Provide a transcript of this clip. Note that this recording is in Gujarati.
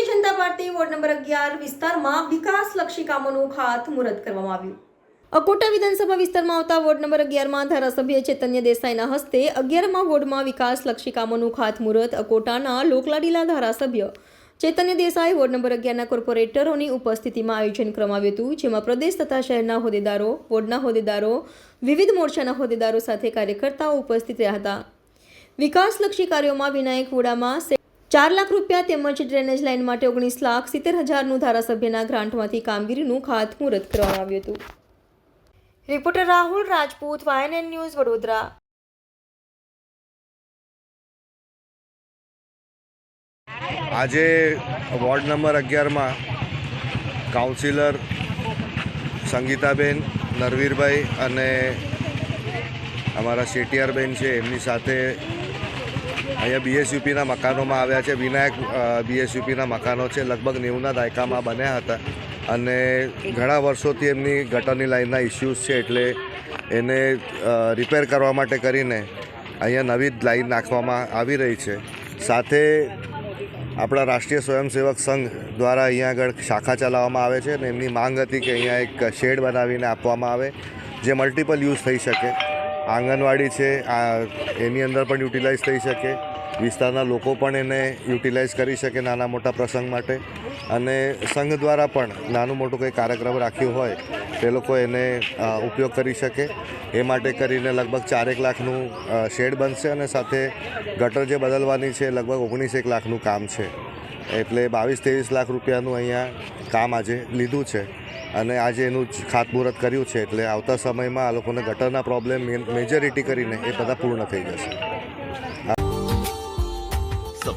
Bharatiya Janata party ward number અગિયાર વિસ્તારમાં વિકાસલક્ષી કામોનું ખાતમુહૂર્ત કરવામાં આવ્યું. અકોટા વિધાનસભા વિસ્તારમાં આવતા વોર્ડ નંબર અગિયારમાં ધારાસભ્ય ચૈતન્ય દેસાઈના હસ્તે અગિયારમાં વોર્ડમાં વિકાસલક્ષી કામોનું ખાતમુહૂર્ત અકોટાના લોકલાડીલા ધારાસભ્ય ચૈતન્ય દેસાઈ વોર્ડ નંબર અગિયારના કોર્પોરેટરોની ઉપસ્થિતિમાં આયોજન કરવામાં આવ્યું હતું, જેમાં પ્રદેશ તથા શહેરના હોદ્દેદારો, વોર્ડના હોદ્દેદારો, વિવિધ મોરચાના હોદ્દેદારો સાથે કાર્યકર્તાઓ ઉપસ્થિત રહ્યા હતા. વિકાસલક્ષી કાર્યોમાં વિનાયક વુડામાં ચાર લાખ રૂપિયા તેમજ ડ્રેનેજ લાઇન માટે ઓગણીસ લાખ સિત્તેર હજારનું ધારાસભ્યના ગ્રાન્ટમાંથી કામગીરીનું ખાતમુહૂર્ત કરવામાં આવ્યું હતું. Reporter Rahul Rajput, YNN news, Vadodara. આજે વોર્ડ નંબર અગિયારમાં કાઉન્સિલર સંગીતાબેન, નરવીરભાઈ અને અમારા શેટિયારબેન છે, એમની સાથે અહીંયા બીએસયુપીના મકાનોમાં આવ્યા છે. વિનાયક બીએસયુપીના મકાનો છે. લગભગ નેવુંના દાયકામાં બન્યા હતા. અને ઘણા વર્ષોથી એમની ગટરની લાઇનના ઇસ્યુઝ છે એટલે એને રિપેર કરવા માટે કરીને અહીંયા નવી જ લાઈન નાખવામાં આવી રહી છે. સાથે આપણા રાષ્ટ્રીય સ્વયંસેવક સંઘ દ્વારા અહીંયા આગળ શાખા ચલાવવામાં આવે છે અને એમની માંગ હતી કે અહીંયા એક શેડ બનાવીને આપવામાં આવે, જે મલ્ટિપલ યુઝ થઈ શકે. આંગણવાડી છે, આ, એની અંદર પણ યુટિલાઇઝ થઈ શકે. વિસ્તારના લોકો પણ એને યુટિલાઇઝ કરી શકે નાના મોટા પ્રસંગ માટે. અને સંઘ દ્વારા પણ નાનું મોટું કંઈ કાર્યક્રમ રાખ્યું હોય, તે લોકો એને ઉપયોગ કરી શકે. એ માટે કરીને લગભગ ચારેક લાખનું શેડ બનશે અને સાથે ગટર જે બદલવાની છે લગભગ ઓગણીસેક લાખનું કામ છે. એટલે બાવીસ ત્રેવીસ લાખ રૂપિયાનું અહીંયા કામ આજે લીધું છે. અને આજે એનું ખાતમુહૂર્ત કર્યું છે, એટલે આવતા સમયમાં આ લોકોને ગટરના પ્રોબ્લેમ મેજોરિટી કરીને એ બધા પૂર્ણ થઈ જશે.